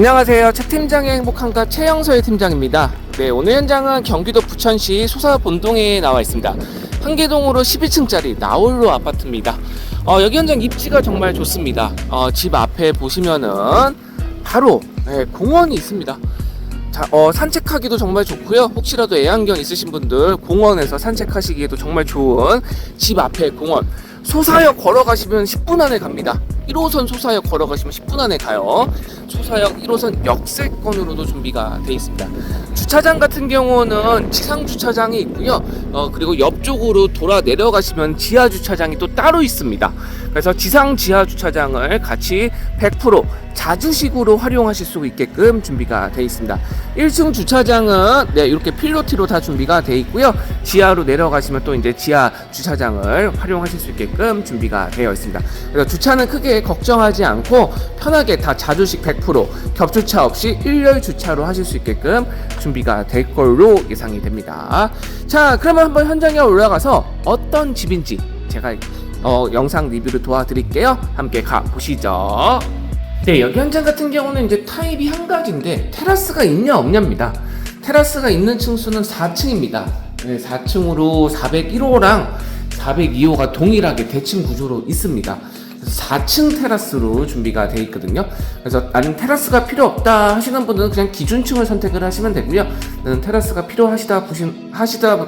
안녕하세요. 최 팀장의 행복한가 최영서의 팀장입니다. 네, 오늘 현장은 경기도 부천시 소사 본동에 나와 있습니다. 한계동으로 12층짜리 나홀로 아파트입니다. 어, 여기 현장 입지가 정말 좋습니다. 어, 집 앞에 보시면은 바로 네, 공원이 있습니다. 자, 어, 산책하기도 정말 좋고요. 혹시라도 애완견 있으신 분들 공원에서 산책하시기에도 정말 좋은 집 앞에 공원. 소사역 걸어가시면 10분 안에 갑니다. 1호선 소사역 걸어가시면 10분 안에 가요. 소사역 1호선 역세권으로도 준비가 되어 있습니다. 주차장 같은 경우는 지상 주차장이 있고요. 어, 그리고 옆쪽으로 돌아 내려가시면 지하 주차장이 또 따로 있습니다. 그래서 지상 지하 주차장을 같이 100% 자주식으로 활용하실 수 있게끔 준비가 되어 있습니다. 1층 주차장은 네, 이렇게 필로티로 다 준비가 되어 있고요. 지하로 내려가시면 또 이제 지하 주차장을 활용하실 수 있게 끔 준비가 되어 있습니다. 그래서 주차는 크게 걱정하지 않고 편하게 다 자주식 100% 겹주차 없이 일렬 주차로 하실 수 있게끔 준비가 될 걸로 예상이 됩니다. 자, 그러면 한번 현장에 올라가서 어떤 집인지 제가 어, 영상 리뷰를 도와드릴게요. 함께 가 보시죠. 네, 여기 현장 같은 경우는 이제 타입이 한 가지인데 테라스가 있냐 없냐입니다. 테라스가 있는 층수는 4층입니다. 네, 4층으로 401호랑 402호가 동일하게 대칭 구조로 있습니다. 그래서 4층 테라스로 준비가 되어 있거든요. 그래서 나는 테라스가 필요 없다 하시는 분들은 그냥 기준층을 선택을 하시면 되고요. 나는 테라스가 필요하시다 보신 하시다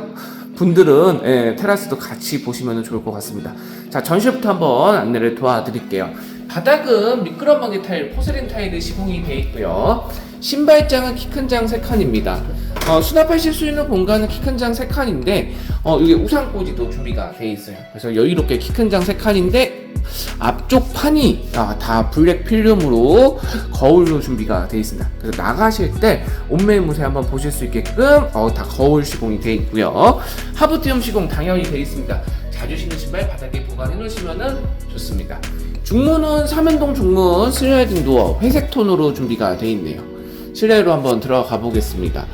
분들은 예, 테라스도 같이 보시면 좋을 것 같습니다. 자 전시부터 한번 안내를 도와드릴게요. 바닥은 미끄럼방지 타일, 포세린 타일이 시공이 되어 있고요. 신발장은 키 큰 장 3칸입니다. 어, 수납하실 수 있는 공간은 키 큰 장 3칸인데 어, 이게 우산꽂이도 준비가 되어 있어요. 그래서 여유롭게 키 큰 장 3칸인데 앞쪽 판이 아, 다 블랙 필름으로 거울로 준비가 되어 있습니다. 그래서 나가실 때 옷매무새 한번 보실 수 있게끔 어, 다 거울 시공이 되어 있고요. 하부티움 시공 당연히 되어 있습니다. 자주 신는 신발 바닥에 보관해 놓으시면 좋습니다. 중문은 삼연동 중문 슬라이딩 도어 회색 톤으로 준비가 되어 있네요. 실내로 한번 들어가 보겠습니다.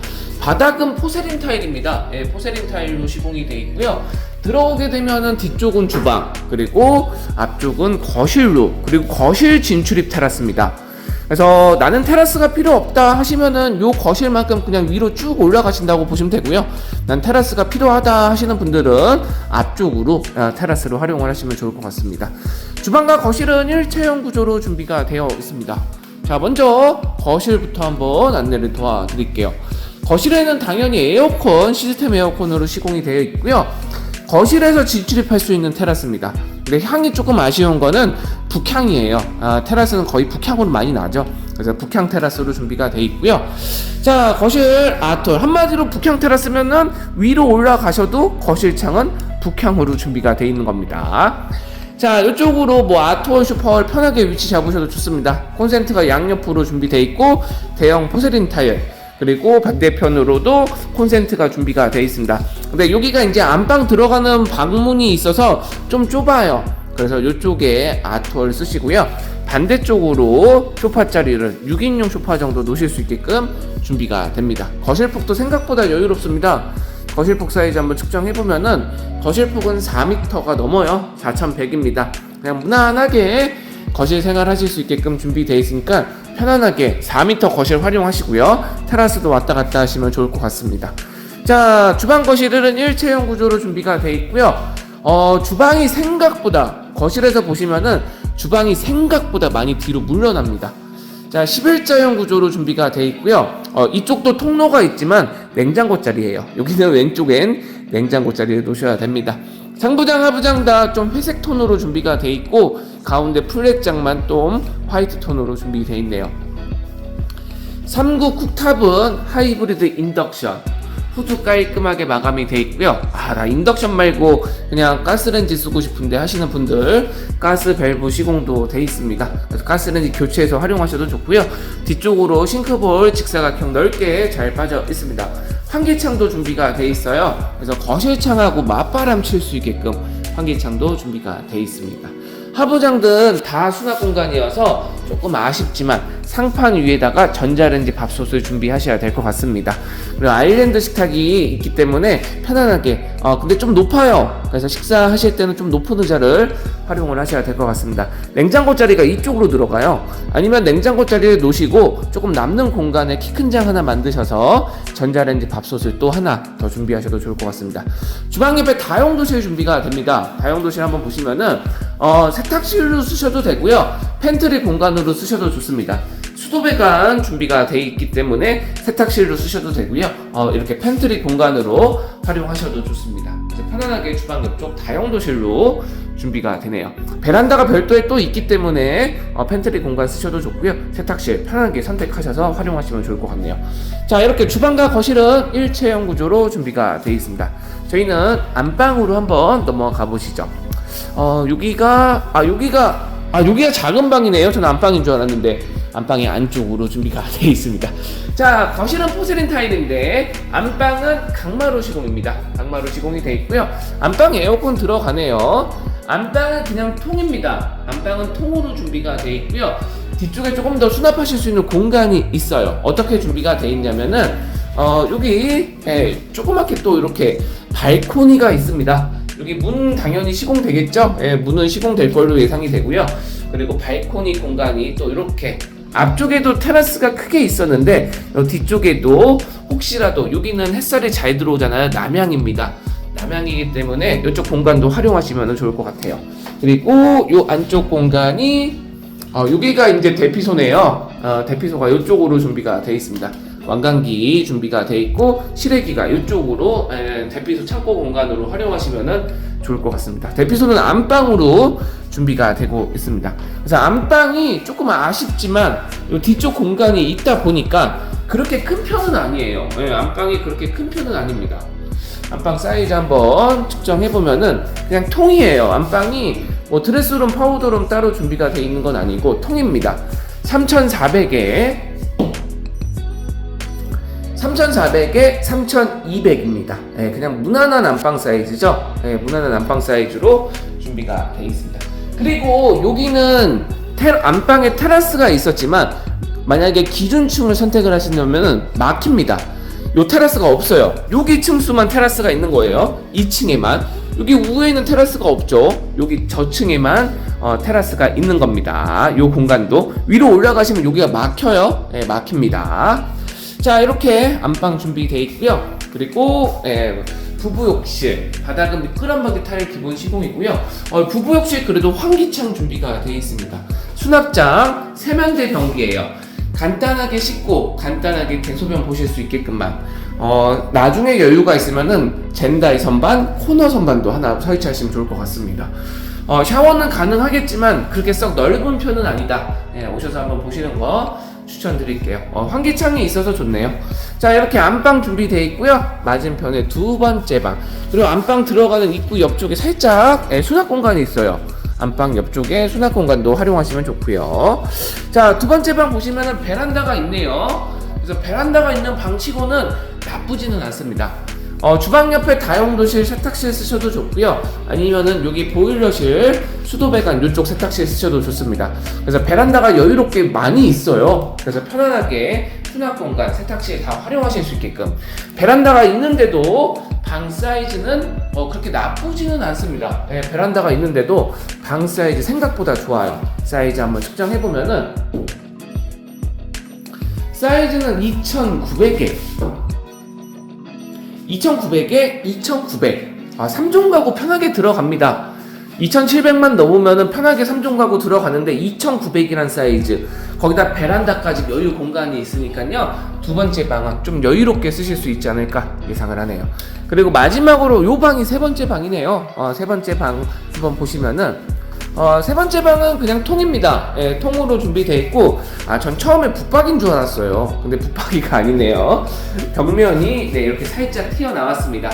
바닥은 포세린 타일입니다. 예, 포세린 타일로 시공이 되어 있고요. 들어오게 되면은 뒤쪽은 주방, 그리고 앞쪽은 거실로, 그리고 거실 진출입 테라스입니다. 그래서 나는 테라스가 필요 없다 하시면은 요 거실만큼 그냥 위로 쭉 올라가신다고 보시면 되고요. 난 테라스가 필요하다 하시는 분들은 앞쪽으로 아, 테라스를 활용을 하시면 좋을 것 같습니다. 주방과 거실은 일체형 구조로 준비가 되어 있습니다. 자, 먼저 거실부터 한번 안내를 도와드릴게요. 거실에는 당연히 에어컨, 시스템 에어컨으로 시공이 되어 있고요. 거실에서 진출입할 수 있는 테라스입니다. 근데 향이 조금 아쉬운 거는 북향이에요. 아, 테라스는 거의 북향으로 많이 나죠. 그래서 북향 테라스로 준비가 되어 있고요. 자, 거실 아톨 한마디로 북향 테라스면은 위로 올라가셔도 거실 창은 북향으로 준비가 되어 있는 겁니다. 자, 이쪽으로 뭐 아트월 슈퍼를 편하게 위치 잡으셔도 좋습니다. 콘센트가 양옆으로 준비되어 있고 대형 포세린 타일 그리고 반대편으로도 콘센트가 준비가 되어 있습니다. 근데 여기가 이제 안방 들어가는 방문이 있어서 좀 좁아요. 그래서 이쪽에 아트월 쓰시고요. 반대쪽으로 소파 자리를 6인용 소파 정도 놓으실 수 있게끔 준비가 됩니다. 거실폭도 생각보다 여유롭습니다. 거실폭 사이즈 한번 측정해 보면은 거실폭은 4m가 넘어요. 4,100입니다. 그냥 무난하게 거실 생활하실 수 있게끔 준비되어 있으니까 편안하게 4m 거실 활용하시고요. 테라스도 왔다 갔다 하시면 좋을 것 같습니다. 자, 주방 거실은 일체형 구조로 준비가 되어 있고요. 어, 주방이 생각보다 거실에서 보시면은 주방이 생각보다 많이 뒤로 물러납니다. 자, 11자형 구조로 준비가 되어 있고요. 어, 이쪽도 통로가 있지만 냉장고 자리예요. 여기는 왼쪽엔 냉장고 자리를 놓으셔야 됩니다. 상부장, 하부장 다 좀 회색 톤으로 준비가 되어 있고 가운데 플랫장만 좀 화이트 톤으로 준비되어 있네요. 3구 쿡탑은 하이브리드 인덕션 후드 깔끔하게 마감이 되어 있고요. 아, 나 인덕션 말고 그냥 가스렌지 쓰고 싶은데 하시는 분들 가스 밸브 시공도 되어 있습니다. 그래서 가스렌지 교체해서 활용하셔도 좋고요. 뒤쪽으로 싱크볼 직사각형 넓게 잘 빠져 있습니다. 환기창도 준비가 되어 있어요. 그래서 거실창하고 맞바람 칠 수 있게끔 환기창도 준비가 되어 있습니다. 하부장 등 다 수납 공간이어서 조금 아쉽지만 상판 위에다가 전자레인지 밥솥을 준비하셔야 될 것 같습니다. 그리고 아일랜드 식탁이 있기 때문에 편안하게 어 근데 좀 높아요. 그래서 식사하실 때는 좀 높은 의자를 활용을 하셔야 될 것 같습니다. 냉장고 자리가 이쪽으로 들어가요. 아니면 냉장고 자리를 놓으시고 조금 남는 공간에 키 큰 장 하나 만드셔서 전자레인지 밥솥을 또 하나 더 준비하셔도 좋을 것 같습니다. 주방 옆에 다용도실 준비가 됩니다. 다용도실 한번 보시면은 어, 세탁실로 쓰셔도 되고요. 팬트리 공간으로 쓰셔도 좋습니다. 수도배관 준비가 돼 있기 때문에 세탁실로 쓰셔도 되고요. 어, 이렇게 팬트리 공간으로 활용하셔도 좋습니다. 편안하게 주방 옆쪽 다용도실로 준비가 되네요. 베란다가 별도에 또 있기 때문에 어, 팬트리 공간 쓰셔도 좋고요. 세탁실 편하게 선택하셔서 활용하시면 좋을 것 같네요. 자, 이렇게 주방과 거실은 일체형 구조로 준비가 되어 있습니다. 저희는 안방으로 한번 넘어가 보시죠. 어, 여기가 아 여기가 아 여기가 작은 방이네요. 저는 안방인 줄 알았는데 안방이 안쪽으로 준비가 되어 있습니다. 자, 거실은 포세린 타일인데 안방은 강마루 시공입니다. 강마루 시공이 되어 있고요. 안방에 에어컨 들어가네요. 안방은 그냥 통입니다. 안방은 통으로 준비가 되어 있고요. 뒤쪽에 조금 더 수납하실 수 있는 공간이 있어요. 어떻게 준비가 되어 있냐면은 어, 여기 예, 조그맣게 또 이렇게 발코니가 있습니다. 여기 문 당연히 시공되겠죠? 예, 문은 시공될 걸로 예상이 되고요. 그리고 발코니 공간이 또 이렇게 앞쪽에도 테라스가 크게 있었는데 요 뒤쪽에도 혹시라도 여기는 햇살이 잘 들어오잖아요. 남향입니다. 남향이기 때문에 이쪽 공간도 활용하시면 좋을 것 같아요. 그리고 요 안쪽 공간이 어, 여기가 이제 대피소네요. 어, 대피소가 이쪽으로 준비가 되어 있습니다. 완강기 준비가 되어 있고 실외기가 이쪽으로 에, 대피소 창고 공간으로 활용하시면 좋을 것 같습니다. 대피소는 안방으로 준비가 되고 있습니다. 그래서 안방이 조금 아쉽지만 이 뒤쪽 공간이 있다 보니까 그렇게 큰 편은 아니에요. 예, 안방이 그렇게 큰 편은 아닙니다. 안방 사이즈 한번 측정해 보면은 그냥 통이에요. 안방이 뭐 드레스룸, 파우더룸 따로 준비가 돼 있는 건 아니고 통입니다. 3,400에 3,400에 3,200입니다. 예, 그냥 무난한 안방 사이즈죠. 예, 무난한 안방 사이즈로 준비가 되어 있습니다. 그리고 여기는 테, 안방에 테라스가 있었지만 만약에 기준층을 선택을 하시려면 막힙니다. 요 테라스가 없어요. 여기 층수만 테라스가 있는 거예요. 2층에만. 여기 위에는 테라스가 없죠. 여기 저층에만 어, 테라스가 있는 겁니다. 요 공간도 위로 올라가시면 여기가 막혀요. 예, 막힙니다. 자 이렇게 안방 준비되어 있고요. 그리고 예, 부부 욕실 바닥은 미끄럼 바디 타일 기본 시공이고요. 어, 부부 욕실 그래도 환기창 준비가 되어 있습니다. 수납장 세면대 변기예요. 간단하게 씻고 간단하게 대소변 보실 수 있게끔만 어, 나중에 여유가 있으면은 젠다이 선반, 코너 선반도 하나 설치하시면 좋을 것 같습니다. 어, 샤워는 가능하겠지만 그렇게 썩 넓은 편은 아니다. 예, 오셔서 한번 보시는 거 추천드릴게요. 어, 환기창이 있어서 좋네요. 자, 이렇게 안방 준비되어 있고요. 맞은편에 두 번째 방. 그리고 안방 들어가는 입구 옆쪽에 살짝 예, 수납 공간이 있어요. 안방 옆쪽에 수납 공간도 활용하시면 좋고요. 자, 두 번째 방 보시면은 베란다가 있네요. 그래서 베란다가 있는 방치고는 나쁘지는 않습니다. 어, 주방 옆에 다용도실, 세탁실 쓰셔도 좋고요. 아니면은 여기 보일러실, 수도배관 이쪽 세탁실 쓰셔도 좋습니다. 그래서 베란다가 여유롭게 많이 있어요. 그래서 편안하게 수납 공간, 세탁실 다 활용하실 수 있게끔 베란다가 있는데도 방 사이즈는 어, 그렇게 나쁘지는 않습니다. 예, 베란다가 있는데도 방 사이즈 생각보다 좋아요. 사이즈 한번 측정해 보면은 사이즈는 2,900개. 2,900에 2,900. 아, 3종 가구 편하게 들어갑니다. 2,700만 넘으면은 편하게 3종 가구 들어가는데 2,900이란 사이즈. 거기다 베란다까지 여유 공간이 있으니까요. 두 번째 방은 좀 여유롭게 쓰실 수 있지 않을까 예상을 하네요. 그리고 마지막으로 요 방이 세 번째 방이네요. 어, 세 번째 방 한번 보시면은 어, 세 번째 방은 그냥 통입니다. 예, 통으로 준비되어 있고, 아, 전 처음에 붙박이인 줄 알았어요. 근데 붙박이가 아니네요. 벽면이 네, 이렇게 살짝 튀어나왔습니다.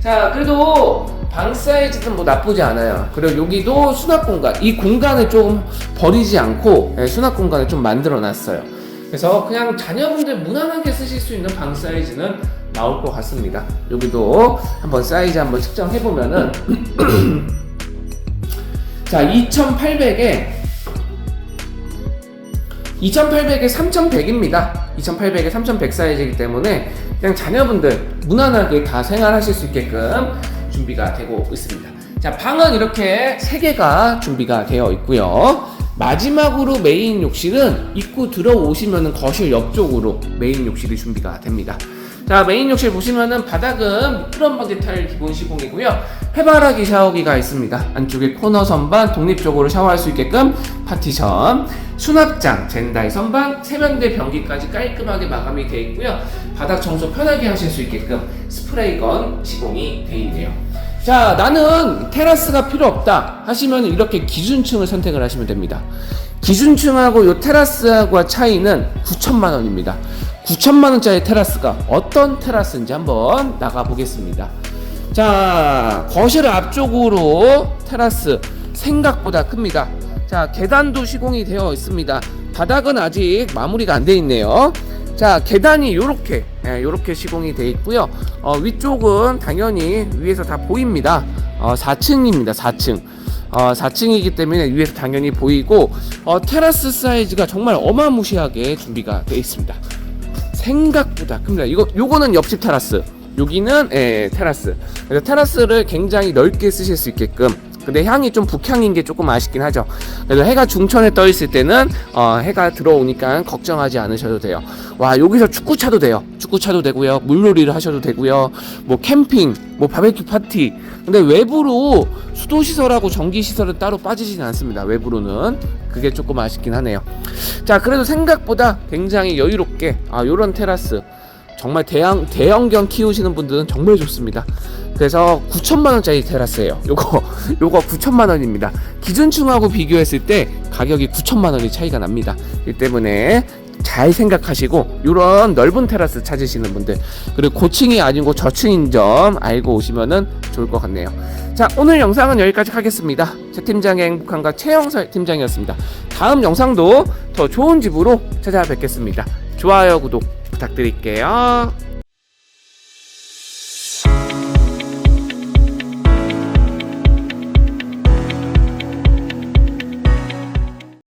자, 그래도 방 사이즈는 뭐 나쁘지 않아요. 그리고 여기도 수납 공간, 이 공간을 좀 버리지 않고 예, 수납 공간을 좀 만들어 놨어요. 그래서 그냥 자녀분들 무난하게 쓰실 수 있는 방 사이즈는 나올 것 같습니다. 여기도 한번 사이즈 한번 측정해 보면은 자, 2,800에 2,800에 3,100입니다. 2,800에 3,100 사이즈이기 때문에 그냥 자녀분들 무난하게 다 생활하실 수 있게끔 준비가 되고 있습니다. 자, 방은 이렇게 3개가 준비가 되어 있고요. 마지막으로 메인 욕실은 입구 들어오시면은 거실 옆쪽으로 메인 욕실이 준비가 됩니다. 자, 메인 욕실 보시면은 바닥은 미끄럼 방지 타일 기본 시공이고요. 해바라기 샤워기가 있습니다. 안쪽에 코너 선반 독립적으로 샤워할 수 있게끔 파티션, 수납장, 젠다이 선반, 세면대 변기까지 깔끔하게 마감이 되어 있고요. 바닥 청소 편하게 하실 수 있게끔 스프레이건 시공이 되어 있네요. 자, 나는 테라스가 필요 없다 하시면 이렇게 기준층을 선택을 하시면 됩니다. 기준층하고 요 테라스하고의 차이는 9천만 원입니다. 9천만 원짜리 테라스가 어떤 테라스인지 한번 나가 보겠습니다. 자, 거실 앞쪽으로 테라스 생각보다 큽니다. 자, 계단도 시공이 되어 있습니다. 바닥은 아직 마무리가 안 돼 있네요. 자, 계단이 요렇게, 예, 요렇게 시공이 돼 있고요. 어, 위쪽은 당연히 위에서 다 보입니다. 어, 4층입니다. 4층. 어, 4층이기 때문에 위에서 당연히 보이고, 어, 테라스 사이즈가 정말 어마무시하게 준비가 되어 있습니다. 생각보다 큽니다. 이거 요거는 옆집 테라스. 여기는 예, 테라스. 그래서 테라스를 굉장히 넓게 쓰실 수 있게끔. 근데 향이 좀 북향인 게 조금 아쉽긴 하죠. 그래서 해가 중천에 떠 있을 때는 어, 해가 들어오니까 걱정하지 않으셔도 돼요. 와 여기서 축구 차도 돼요. 축구 차도 되고요. 물놀이를 하셔도 되고요. 뭐 캠핑, 뭐 바베큐 파티. 근데 외부로 수도 시설하고 전기 시설은 따로 빠지진 않습니다. 외부로는 그게 조금 아쉽긴 하네요. 자 그래도 생각보다 굉장히 여유롭게 아 요런 테라스 정말 대형 대형견 키우시는 분들은 정말 좋습니다. 그래서 9천만 원짜리 테라스예요. 요거 요거 9천만 원입니다. 기준층하고 비교했을 때 가격이 9천만 원이 차이가 납니다. 이 때문에 잘 생각하시고 이런 넓은 테라스 찾으시는 분들 그리고 고층이 아니고 저층인 점 알고 오시면은 좋을 것 같네요. 자 오늘 영상은 여기까지 하겠습니다. 제 팀장의 행복한가 최영설 팀장이었습니다. 다음 영상도 더 좋은 집으로 찾아뵙겠습니다. 좋아요 구독 부탁드릴게요.